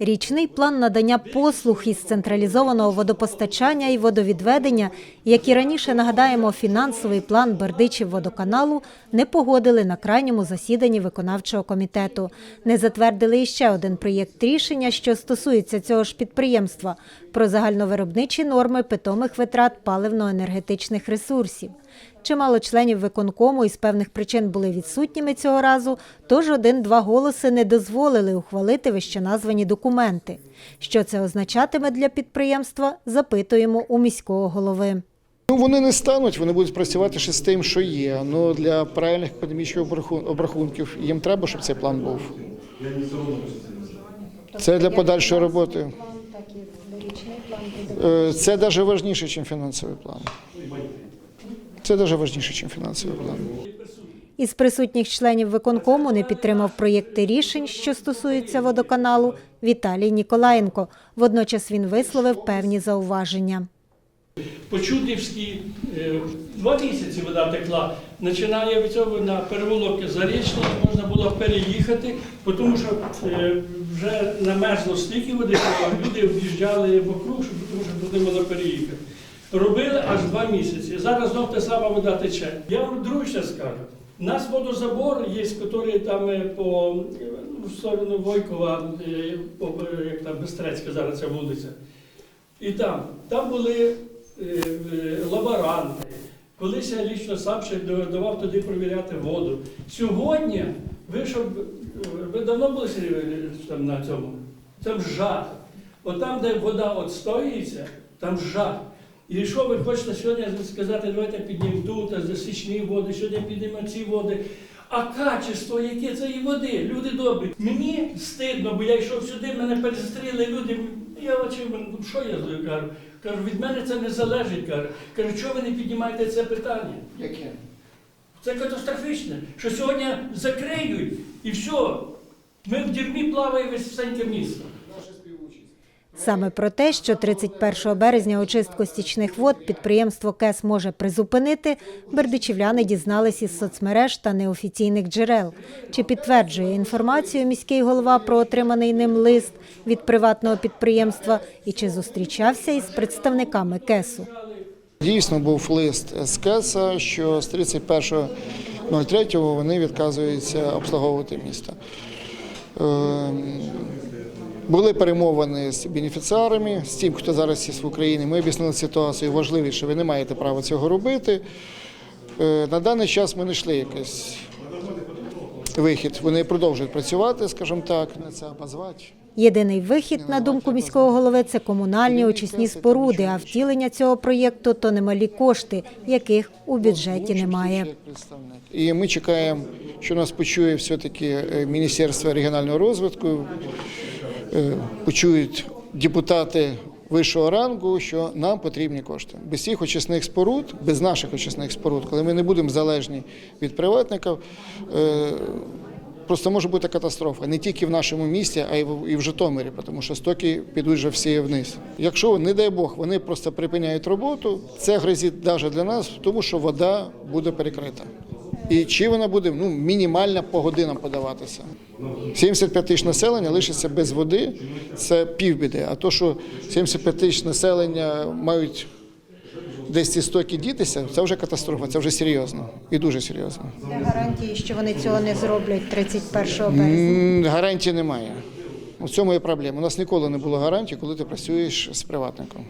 Річний план надання послуг із централізованого водопостачання і водовідведення, як і раніше нагадаємо, фінансовий план Бердичів водоканалу не погодили на крайньому засіданні виконавчого комітету. Не затвердили іще один проєкт рішення, що стосується цього ж підприємства про загальновиробничі норми питомих витрат паливно-енергетичних ресурсів. Чимало членів виконкому із певних причин були відсутніми цього разу, тож один-два голоси не дозволили ухвалити вищеназвані документи. Що це означатиме для підприємства, запитуємо у міського голови. Ну, вони не стануть, вони будуть працювати ще з тим, що є. Ну для правильних економічних обрахунків їм треба, щоб цей план був. Це для подальшої роботи. Е, Це навіть важніше, ніж фінансовий план. Це навіть важніше, ніж фінансовий план. Із присутніх членів виконкому не підтримав проєкти рішень, що стосуються водоканалу, Віталій Ніколаєнко. Водночас він висловив певні зауваження. По Чудівській е, два місяці вода текла. Починає від цього на переволок Зарічний, можна було переїхати, бо тому що е, вже намерзло стільки води, що люди об'їжджали вокруг, щоб тому що туди було переїхати. Робили аж два місяці. Зараз знов та сама вода тече. Я вам друге ще скажу. У нас водозабор є, який там е, по е, в сторону Войкова, е, по, е, як там Бестрецька зараз ця вулиця. І там, там були е, е, лаборанти. Колись я лічно сам ще давав туди провіряти воду. Сьогодні, ви щоб ви давно були Сергій, там на цьому? Там жах. От там, де вода отстоюється, там жах. І що ви хочете сьогодні сказати, давайте піднімемо тут, засічні води, сьогодні піднімемо ці води. А качество, яке цієї води, люди добрі. Мені стидно, бо я йшов сюди, мене перестріли люди. Я ну, що я зробив? кажу? Кажу, від мене це не залежить. Кажу, кажу, чого ви не піднімаєте це питання? Яке? Це катастрофічне, що сьогодні закриють і все. Ми в дерьмі плаває весь всеньке місто. Саме про те, що 31 березня очистку стічних вод підприємство КЕС може призупинити, бердичівляни дізнались із соцмереж та неофіційних джерел. Чи підтверджує інформацію міський голова про отриманий ним лист від приватного підприємства і чи зустрічався із представниками КЕСу? Дійсно був лист з КЕСа, що з 31.03 вони відказуються обслуговувати місто. Були перемовини з бенефіціарами, з тим, хто зараз є в Україні. Ми об'яснили ситуацію, важливість, що ви не маєте права цього робити. Е, На даний час ми знайшли якийсь вихід. Вони продовжують працювати, скажімо так, на це позвати. Єдиний вихід, на думку міського голови, це комунальні очисні споруди, а втілення цього проєкту – то немалі кошти, яких у бюджеті немає. І ми чекаємо, що нас почує все-таки е, Міністерство регіонального розвитку, почують депутати вищого рангу, що нам потрібні кошти. Без цих очисних споруд, без наших очисних споруд, коли ми не будемо залежні від приватників, е, просто може бути катастрофа не тільки в нашому місті, а й в Житомирі, тому що стоки підуть вже всі вниз. Якщо, не дай Бог, вони просто припиняють роботу, це грозить навіть для нас, тому що вода буде перекрита. І чи вона буде ну, мінімально по годинам подаватися. 75 тисяч населення лишиться без води, це півбіди. А то, що 75 тисяч населення мають десь ці стоки дітися, це вже катастрофа, це вже серйозно і дуже серйозно. Де гарантії, що вони цього не зроблять 31 М, Гарантії немає. У цьому є проблема. У нас ніколи не було гарантії, коли ти працюєш з приватником.